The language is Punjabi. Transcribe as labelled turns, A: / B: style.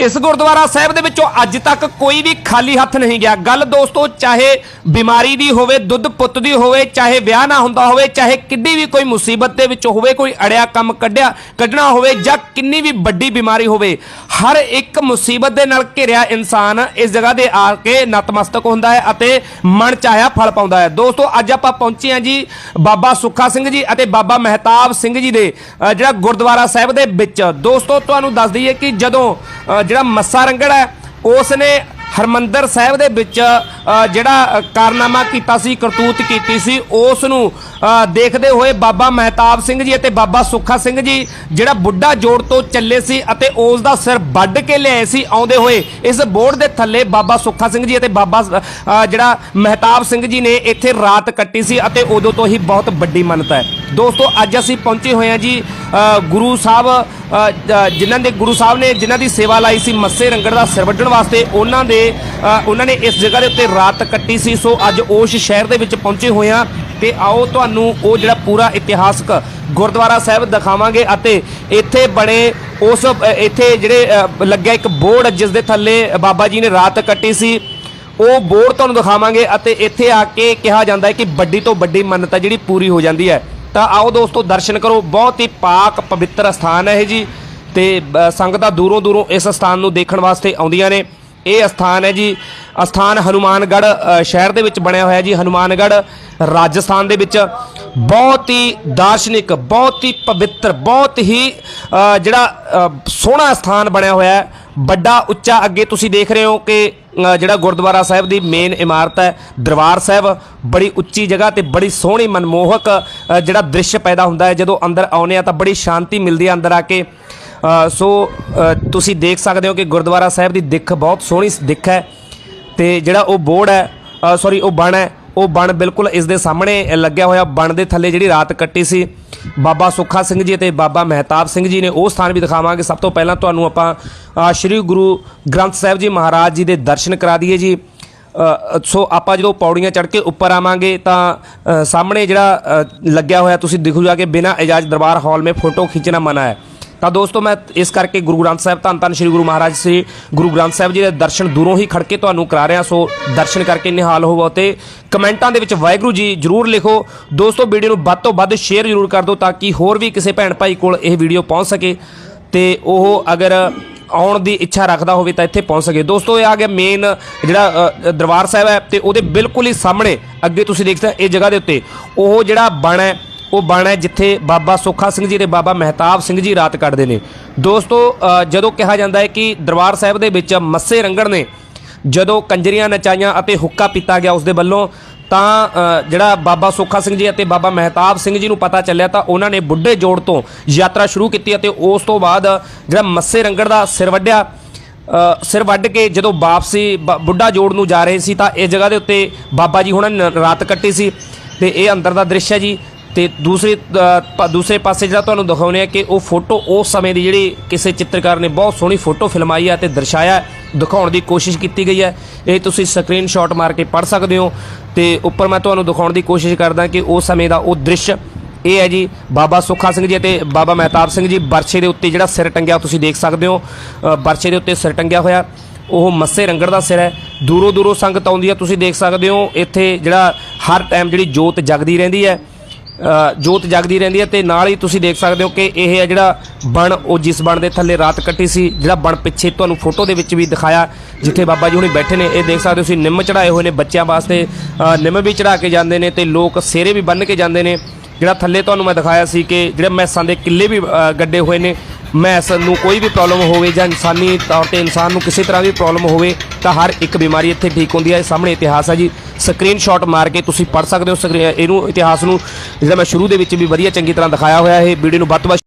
A: ਇਸ ਗੁਰਦੁਆਰਾ ਸਾਹਿਬ ਦੇ ਵਿੱਚੋਂ ਅੱਜ ਤੱਕ ਕੋਈ ਵੀ ਖਾਲੀ ਹੱਥ ਨਹੀਂ ਗਿਆ। ਗੱਲ ਦੋਸਤੋ, ਚਾਹੇ ਬਿਮਾਰੀ ਦੀ ਹੋਵੇ, ਦੁੱਧ ਪੁੱਤ ਦੀ ਹੋਵੇ, ਚਾਹੇ ਵਿਆਹ ਨਾ ਹੁੰਦਾ ਹੋਵੇ, ਚਾਹੇ ਕਿੱਡੀ ਵੀ ਕੋਈ ਮੁਸੀਬਤ ਦੇ ਵਿੱਚ ਹੋਵੇ, ਕੋਈ ਅੜਿਆ ਕੰਮ ਕੱਢਿਆ, ਕੱਢਣਾ ਹੋਵੇ ਜਾਂ ਕਿੰਨੀ ਵੀ ਵੱਡੀ ਬਿਮਾਰੀ ਹੋਵੇ, ਹਰ ਇੱਕ ਮੁਸੀਬਤ ਦੇ ਨਾਲ ਘਿਰਿਆ ਇਨਸਾਨ ਇਸ ਜਗ੍ਹਾ ਦੇ ਆ ਕੇ ਨਤਮਸਤਕ ਹੁੰਦਾ ਹੈ ਅਤੇ ਮਨ ਚਾਹਿਆ ਫਲ ਪਾਉਂਦਾ ਹੈ। ਦੋਸਤੋ, ਅੱਜ ਆਪਾਂ ਪਹੁੰਚੇ ਹਾਂ ਜੀ ਬਾਬਾ ਸੁੱਖਾ ਸਿੰਘ ਜੀ ਅਤੇ ਬਾਬਾ ਮਹਿਤਾਬ ਸਿੰਘ ਜੀ ਦੇ ਜਿਹੜਾ ਗੁਰਦੁਆਰਾ ਸਾਹਿਬ ਦੇ ਵਿੱਚ। ਦੋਸਤੋ, ਤੁਹਾਨੂੰ ਦੱਸ ਦਈਏ ਕਿ ਜਦੋਂ ਜਿਹੜਾ ਮੱਸਾ ਰੰਗੜ ਹੈ ਉਸ ਨੇ ਹਰਮੰਦਰ ਸਾਹਿਬ ਦੇ ਵਿੱਚ ਜਿਹੜਾ ਕਾਰਨਾਮਾ ਕੀਤਾ ਸੀ, ਕਰਤੂਤ ਕੀਤੀ ਸੀ ਉਸ ਨੂੰ ਦੇਖਦੇ ਹੋਏ ਬਾਬਾ ਮਹਿਤਾਬ ਸਿੰਘ ਜੀ ਅਤੇ ਬਾਬਾ ਸੁੱਖਾ ਸਿੰਘ ਜੀ, ਜਿਹੜਾ ਬੁੱਢਾ ਜੋੜ ਤੋਂ ਚੱਲੇ ਸੀ ਅਤੇ ਉਸ ਦਾ ਸਿਰ ਵੱਢ ਕੇ ਲਿਆਏ ਸੀ, ਆਉਂਦੇ ਹੋਏ ਇਸ ਬੋਰਡ ਦੇ ਥੱਲੇ ਬਾਬਾ ਸੁੱਖਾ ਸਿੰਘ ਜੀ ਅਤੇ ਬਾਬਾ ਜਿਹੜਾ ਮਹਿਤਾਬ ਸਿੰਘ ਜੀ ਨੇ ਇੱਥੇ ਰਾਤ ਕੱਟੀ ਸੀ ਅਤੇ ਉਦੋਂ ਤੋਂ ਹੀ ਬਹੁਤ ਵੱਡੀ ਮੰਨਤ ਹੈ। ਦੋਸਤੋ, ਅੱਜ ਅਸੀਂ ਪਹੁੰਚੇ ਹੋਏ ਹਾਂ ਜੀ ਗੁਰੂ ਸਾਹਿਬ ਜਿਨ੍ਹਾਂ ਦੇ, ਗੁਰੂ ਸਾਹਿਬ ਨੇ ਜਿਨ੍ਹਾਂ ਦੀ ਸੇਵਾ ਲਾਈ ਸੀ ਮੱਸੇ ਰੰਗੜ ਦਾ ਸਿਰ ਵੱਢਣ ਵਾਸਤੇ, ਉਹਨਾਂ ਦੇ ਉਹਨਾਂ ਨੇ ਇਸ ਜਗ੍ਹਾ ਦੇ ਉੱਤੇ ਰਾਤ ਕੱਟੀ ਸੀ। ਸੋ ਅੱਜ ਉਸ ਸ਼ਹਿਰ ਦੇ ਵਿੱਚ ਪਹੁੰਚੇ ਹੋਏ ਹਾਂ। ਤੇ ਆਓ ਤੁਹਾਨੂੰ ਉਹ ਜਿਹੜਾ ਪੂਰਾ ਇਤਿਹਾਸਕ ਗੁਰਦੁਆਰਾ ਸਾਹਿਬ ਦਿਖਾਵਾਂਗੇ ਅਤੇ ਇੱਥੇ ਬਣੇ ਉਸ ਇੱਥੇ ਜਿਹੜੇ ਲੱਗਿਆ ਇੱਕ ਬੋਰਡ ਜਿਸ ਦੇ ਥੱਲੇ ਬਾਬਾ ਜੀ ਨੇ ਰਾਤ ਕੱਟੀ ਸੀ। ਉਹ ਬੋਰਡ ਤੁਹਾਨੂੰ ਦਿਖਾਵਾਂਗੇ ਅਤੇ ਇੱਥੇ ਆ ਕੇ ਕਿਹਾ ਜਾਂਦਾ ਹੈ ਕਿ ਵੱਡੀ ਤੋਂ ਵੱਡੀ ਮੰਨਤਾ ਜਿਹੜੀ ਪੂਰੀ ਹੋ ਜਾਂਦੀ ਹੈ। ਤਾਂ ਆਓ ਦੋਸਤੋ ਦਰਸ਼ਨ ਕਰੋ, ਬਹੁਤ ਹੀ ਪਾਕ, ਪਵਿੱਤਰ ਸਥਾਨ ਹੈ ਇਹ ਜੀ ਤੇ ਸੰਗਤਾਂ ਦੂਰੋਂ ਦੂਰੋਂ ਇਸ ਸਥਾਨ ਨੂੰ ਦੇਖਣ ਵਾਸਤੇ ਆਉਂਦੀਆਂ ਨੇ। ਇਹ ਸਥਾਨ ਹੈ ਜੀ ਅਸਥਾਨ ਹਨੂਮਾਨਗੜ੍ਹ ਸ਼ਹਿਰ ਦੇ ਵਿੱਚ ਬਣਿਆ ਹੋਇਆ ਜੀ। ਹਨੂਮਾਨਗੜ੍ਹ ਰਾਜਸਥਾਨ ਦੇ ਵਿੱਚ ਬਹੁਤ ਹੀ ਦਾਰਸ਼ਨਿਕ, ਬਹੁਤ ਹੀ ਪਵਿੱਤਰ, ਬਹੁਤ ਹੀ ਜਿਹੜਾ ਸੋਹਣਾ ਸਥਾਨ ਬਣਿਆ ਹੋਇਆ ਹੈ। ਵੱਡਾ, ਉੱਚਾ, ਅੱਗੇ ਤੁਸੀਂ ਦੇਖ ਰਹੇ ਹੋ ਕਿ ਜਿਹੜਾ ਗੁਰਦੁਆਰਾ ਸਾਹਿਬ ਦੀ ਮੇਨ ਇਮਾਰਤ ਹੈ, ਦਰਬਾਰ ਸਾਹਿਬ, ਬੜੀ ਉੱਚੀ ਜਗ੍ਹਾ ਤੇ ਬੜੀ ਸੋਹਣੀ ਮਨਮੋਹਕ ਜਿਹੜਾ ਦ੍ਰਿਸ਼ ਪੈਦਾ ਹੁੰਦਾ ਹੈ। ਜਦੋਂ ਅੰਦਰ ਆਉਂਦੇ ਆ ਤਾਂ ਬੜੀ ਸ਼ਾਂਤੀ ਮਿਲਦੀ ਹੈ ਅੰਦਰ ਆ ਕੇ। ਸੋ ਤੁਸੀਂ ਦੇਖ ਸਕਦੇ ਹੋ ਕਿ ਗੁਰਦੁਆਰਾ ਸਾਹਿਬ ਦੀ ਦਿੱਖ ਬਹੁਤ ਸੋਹਣੀ ਦਿੱਖ ਹੈ। ਤੇ ਜਿਹੜਾ ਉਹ ਬੋਰਡ ਹੈ ਸੌਰੀ ਉਹ ਬਣ ਹੈ, ਉਹ ਬਣ ਬਿਲਕੁਲ ਇਸ ਦੇ ਸਾਹਮਣੇ ਲੱਗਿਆ ਹੋਇਆ, ਬਣ ਦੇ ਥੱਲੇ ਜਿਹੜੀ ਰਾਤ ਕੱਟੀ ਸੀ, ਬਾਬਾ ਸੁੱਖਾ ਸਿੰਘ ਜੀ ਤੇ ਬਾਬਾ ਮਹਿਤਾਬ ਸਿੰਘ ਜੀ ਨੇ ਉਹ ਸਥਾਨ ਵੀ ਦਿਖਾਵਾਂਗੇ। ਸਭ ਤੋਂ ਪਹਿਲਾਂ ਤੁਹਾਨੂੰ ਆਪਾਂ ਸ੍ਰੀ ਗੁਰੂ ਗ੍ਰੰਥ ਸਾਹਿਬ ਜੀ ਮਹਾਰਾਜ ਜੀ ਦੇ ਦਰਸ਼ਨ ਕਰਾ ਦਈਏ ਜੀ। ਸੋ ਆਪਾਂ ਜਦੋਂ ਪੌੜੀਆਂ ਚੜ੍ਹ ਕੇ ਉੱਪਰ ਆਵਾਂਗੇ ਤਾਂ ਸਾਹਮਣੇ ਜਿਹੜਾ ਲੱਗਿਆ ਹੋਇਆ ਤੁਸੀਂ ਦਿਖੂ ਜਾ ਕੇ ਬਿਨਾਂ ਇਜਾਜ਼ਤ ਦਰਬਾਰ ਹਾਲ ਮੇ ਫੋਟੋ ਖਿੱਚਣਾ ਮਨਾ ਹੈ। ਤਾਂ ਦੋਸਤੋ ਮੈਂ ਇਸ ਕਰਕੇ ਗੁਰੂ ਗ੍ਰੰਥ ਸਾਹਿਬ ਧੰਨ ਧੰਨ ਸ੍ਰੀ ਗੁਰੂ ਮਹਾਰਾਜ ਸ੍ਰੀ ਗੁਰੂ ਗ੍ਰੰਥ ਸਾਹਿਬ ਜੀ ਦੇ ਦਰਸ਼ਨ ਦੂਰੋਂ ਹੀ ਖੜ ਕੇ ਤੁਹਾਨੂੰ ਕਰਾ ਰਿਹਾ, ਸੋ ਦਰਸ਼ਨ ਕਰਕੇ ਨਿਹਾਲ ਹੋਵੋ ਤੇ ਕਮੈਂਟਾਂ ਦੇ ਵਿੱਚ ਵਾਹਿਗੁਰੂ ਜੀ ਜਰੂਰ ਲਿਖੋ। ਦੋਸਤੋ ਵੀਡੀਓ ਨੂੰ ਵੱਧ ਤੋਂ ਵੱਧ ਸ਼ੇਅਰ ਜਰੂਰ ਕਰ ਦਿਓ ਤਾਂ ਕਿ ਹੋਰ ਵੀ ਕਿਸੇ ਭੈਣ ਭਾਈ ਕੋਲ ਇਹ ਵੀਡੀਓ ਪਹੁੰਚ ਸਕੇ ਤੇ ਉਹ ਅਗਰ ਆਉਣ ਦੀ ਇੱਛਾ ਰੱਖਦਾ ਹੋਵੇ ਤਾਂ ਇੱਥੇ ਪਹੁੰਚ ਸਕੇ। ਦੋਸਤੋ ਇਹ ਆ ਗਿਆ ਮੇਨ ਜਿਹੜਾ ਦਰਬਾਰ ਸਾਹਿਬ ਹੈ ਤੇ ਉਹਦੇ ਬਿਲਕੁਲ ਹੀ ਸਾਹਮਣੇ ਅੱਗੇ ਤੁਸੀਂ ਦੇਖ ਸਕਦੇ ਇਹ ਜਗ੍ਹਾ ਦੇ ਉੱਤੇ ਉਹ ਜਿਹੜਾ ਬਣ ਹੈ ਉਹ ਬਣ ਹੈ ਜਿੱਥੇ ਬਾਬਾ ਸੁੱਖਾ ਸਿੰਘ ਜੀ ਤੇ ਬਾਬਾ ਮਹਿਤਾਬ ਸਿੰਘ ਜੀ ਰਾਤ ਕੱਢਦੇ ਨੇ। ਦੋਸਤੋ ਜਦੋਂ ਕਿਹਾ ਜਾਂਦਾ ਹੈ ਕਿ ਦਰਬਾਰ ਸਾਹਿਬ ਦੇ ਵਿੱਚ ਮੱਸੇ ਰੰਗੜ ਨੇ, ਜਦੋਂ ਕੰਜਰੀਆਂ ਨਚਾਈਆਂ ਅਤੇ ਹੁੱਕਾ ਪੀਤਾ ਗਿਆ ਉਸ ਦੇ ਵੱਲੋਂ, ਤਾਂ ਜਿਹੜਾ ਬਾਬਾ ਸੁੱਖਾ ਸਿੰਘ ਜੀ ਅਤੇ ਬਾਬਾ ਮਹਿਤਾਬ ਸਿੰਘ ਜੀ ਨੂੰ ਪਤਾ ਚੱਲਿਆ ਤਾਂ ਉਹਨਾਂ ਨੇ ਬੁੱਢੇ ਜੋੜ ਤੋਂ ਯਾਤਰਾ ਸ਼ੁਰੂ ਕੀਤੀ ਅਤੇ ਉਸ ਤੋਂ ਬਾਅਦ ਜਿਹੜਾ ਮੱਸੇ ਰੰਗੜ ਦਾ ਸਿਰ ਵੱਢਿਆ। ਸਿਰ ਵੱਢ ਕੇ ਜਦੋਂ ਵਾਪਸੀ ਬ- ਬੁੱਢਾ ਜੋੜ ਨੂੰ ਜਾ ਰਹੇ ਸੀ ਤਾਂ ਇਸ ਜਗ੍ਹਾ ਦੇ ਉੱਤੇ ਬਾਬਾ ਜੀ ਹੁਣਾਂ ਨੇ ਰਾਤ ਕੱਟੀ ਸੀ ਤੇ ਇਹ ਅੰਦਰ ਦਾ ਦ੍ਰਿਸ਼ ਹੈ ਜੀ। ਤੇ ਦੂਸਰੇ ਦੂਸਰੇ ਪਾਸੇ ਜਿਹੜਾ ਤੁਹਾਨੂੰ ਦਿਖਾਉਣੇ ਆ ਕਿ ਉਹ ਫੋਟੋ ਉਸ ਸਮੇਂ ਦੀ ਜਿਹੜੀ ਕਿਸੇ ਚਿੱਤਰਕਾਰ ਨੇ ਬਹੁਤ ਸੋਹਣੀ ਫੋਟੋ ਫਿਲਮਾਈ ਹੈ ਤੇ ਦਰਸਾਇਆ ਦਿਖਾਉਣ ਦੀ ਕੋਸ਼ਿਸ਼ ਕੀਤੀ ਗਈ ਹੈ ਇਹ ਤੁਸੀਂ ਸਕਰੀਨਸ਼ਾਟ ਮਾਰ ਕੇ ਪੜ੍ਹ ਸਕਦੇ ਹੋ ਤੇ ਉੱਪਰ ਮੈਂ ਤੁਹਾਨੂੰ ਦਿਖਾਉਣ ਦੀ ਕੋਸ਼ਿਸ਼ ਕਰਦਾ ਕਿ ਉਸ ਸਮੇਂ ਦਾ ਉਹ ਦ੍ਰਿਸ਼ ਇਹ ਹੈ ਜੀ ਬਾਬਾ ਸੁੱਖਾ ਸਿੰਘ ਜੀ ਅਤੇ ਬਾਬਾ ਮਹਿਤਾਬ ਸਿੰਘ ਜੀ ਬਰਛੇ ਦੇ ਉੱਤੇ ਜਿਹੜਾ ਸਿਰ ਟੰਗਿਆ ਤੁਸੀਂ ਦੇਖ ਸਕਦੇ ਹੋ ਅ, ਬਰਛੇ ਦੇ ਉੱਤੇ ਸਿਰ ਟੰਗਿਆ ਹੋਇਆ। ਉਹ ਮੱਸੇ ਰੰਗੜ ਦਾ ਸਿਰ ਹੈ। ਦੂਰੋਂ ਦੂਰੋਂ ਸੰਗਤ ਆਉਂਦੀ ਹੈ ਤੁਸੀਂ ਦੇਖ ਸਕਦੇ ਹੋ ਇੱਥੇ ਜਿਹੜਾ ਹਰ ਟਾਈਮ ਜਿਹੜੀ ਜੋਤ ਜਗਦੀ ਰਹਿੰਦੀ ਹੈ। ਜੋਤ ਜਗਦੀ ਰਹਿੰਦੀ ਹੈ ਤੇ ਨਾਲ ਹੀ ਤੁਸੀਂ ਦੇਖ ਸਕਦੇ ਹੋ ਕਿ ਇਹ ਹੈ ਜਿਹੜਾ ਬਣ, ਉਹ ਜਿਸ ਬਣ ਦੇ ਥੱਲੇ ਰਾਤ ਕੱਟੀ ਸੀ, ਜਿਹੜਾ ਬਣ ਪਿੱਛੇ ਤੁਹਾਨੂੰ ਫੋਟੋ ਦੇ ਵਿੱਚ ਵੀ ਦਿਖਾਇਆ, ਜਿੱਥੇ ਬਾਬਾ ਜੀ ਹੁਣੀ ਬੈਠੇ ਨੇ। ਇਹ ਦੇਖ ਸਕਦੇ ਹੋ ਤੁਸੀਂ ਨਿੰਮ ਚੜਾਏ ਹੋਏ ਨੇ ਬੱਚਿਆਂ ਵਾਸਤੇ। ਨਿੰਮ ਵੀ ਚੜਾ ਕੇ ਜਾਂਦੇ ਨੇ ਤੇ ਲੋਕ ਸੇਰੇ ਵੀ ਬੰਨ ਕੇ ਜਾਂਦੇ ਨੇ। ਜਿਹੜਾ ਥੱਲੇ ਤੁਹਾਨੂੰ ਮੈਂ ਦਿਖਾਇਆ ਸੀ ਕਿ ਜਿਹੜੇ ਮੈਸਾਂ ਦੇ ਕਿੱਲੇ ਵੀ ਗੱਡੇ ਹੋਏ ਨੇ। ਮੈਸ ਨੂੰ ਕੋਈ ਵੀ ਪ੍ਰੋਬਲਮ ਹੋਵੇ ਜਾਂ ਇਨਸਾਨੀ ਤੌਰ ਤੇ ਇਨਸਾਨ ਨੂੰ ਕਿਸੇ ਤਰ੍ਹਾਂ ਦੀ ਪ੍ਰੋਬਲਮ ਹੋਵੇ ਤਾਂ ਹਰ ਇੱਕ ਬਿਮਾਰੀ ਇੱਥੇ ਠੀਕ ਹੁੰਦੀ ਹੈ। ਇਹ ਸਾਹਮਣੇ ਇਤਿਹਾਸ ਹੈ ਜੀ। ਸਕਰੀਨਸ਼ਾਟ ਮਾਰ ਕੇ ਤੁਸੀਂ ਪੜ੍ਹ ਸਕਦੇ ਹੋ ਸਕਰੀ- ਇਹਨੂੰ ਇਤਿਹਾਸ ਨੂੰ, ਜਿਹੜਾ ਮੈਂ ਸ਼ੁਰੂ ਦੇ ਵਿੱਚ ਵੀ ਵਧੀਆ ਚੰਗੀ ਤਰ੍ਹਾਂ ਦਿਖਾਇਆ ਹੋਇਆ ਇਹ ਵੀਡੀਓ ਨੂੰ ਵੱਧ ਤੋਂ ਵੱਧ